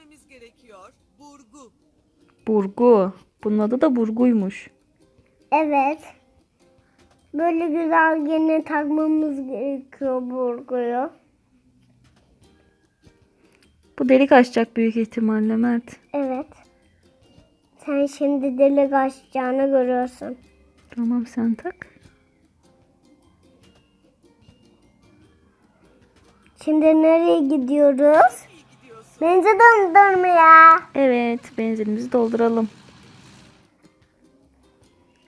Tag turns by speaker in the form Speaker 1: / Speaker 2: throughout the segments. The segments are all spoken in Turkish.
Speaker 1: değiştirmemiz gerekiyor. Burgu.
Speaker 2: Burgu. Bunun adı da burguymuş.
Speaker 3: Evet. Böyle güzel yine takmamız gerekiyor burguyu.
Speaker 2: Bu delik açacak büyük ihtimalle Mert.
Speaker 3: Evet. Sen şimdi delik açacağını görüyorsun.
Speaker 2: Tamam sen tak.
Speaker 3: Şimdi nereye gidiyoruz? Benzin dondurmaya.
Speaker 2: Evet benzinimizi dolduralım.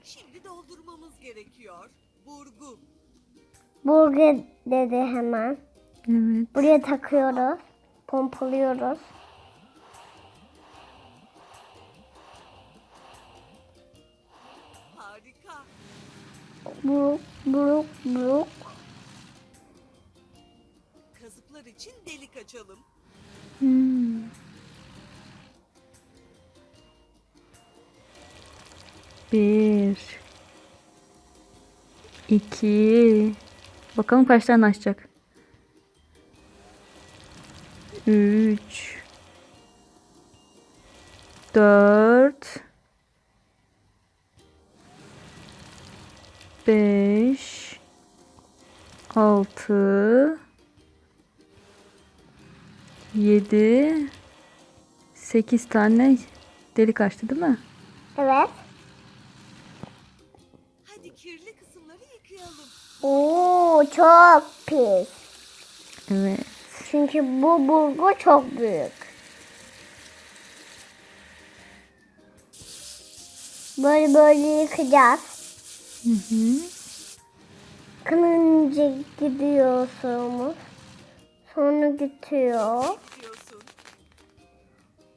Speaker 1: Şimdi doldurmamız gerekiyor. Burgu.
Speaker 3: Burgu dedi hemen.
Speaker 2: Evet.
Speaker 3: Buraya takıyoruz. Pompalıyoruz.
Speaker 1: Harika.
Speaker 3: Buruk, buruk, buruk.
Speaker 1: Kazıklar için delik açalım.
Speaker 2: Hmm. Bir. iki. Bakalım kaç tane açacak. Üç. Dört. Beş. Altı. 7 8 tane delik açtı değil mi?
Speaker 3: Evet.
Speaker 1: Hadi kirli kısımları yıkayalım.
Speaker 3: Oo çok pis.
Speaker 2: Evet.
Speaker 3: Çünkü bu burgu çok büyük. Böyle böyle yıkacağız.
Speaker 2: Hı hı.
Speaker 3: Kılınca gidiyor 저는 기트요.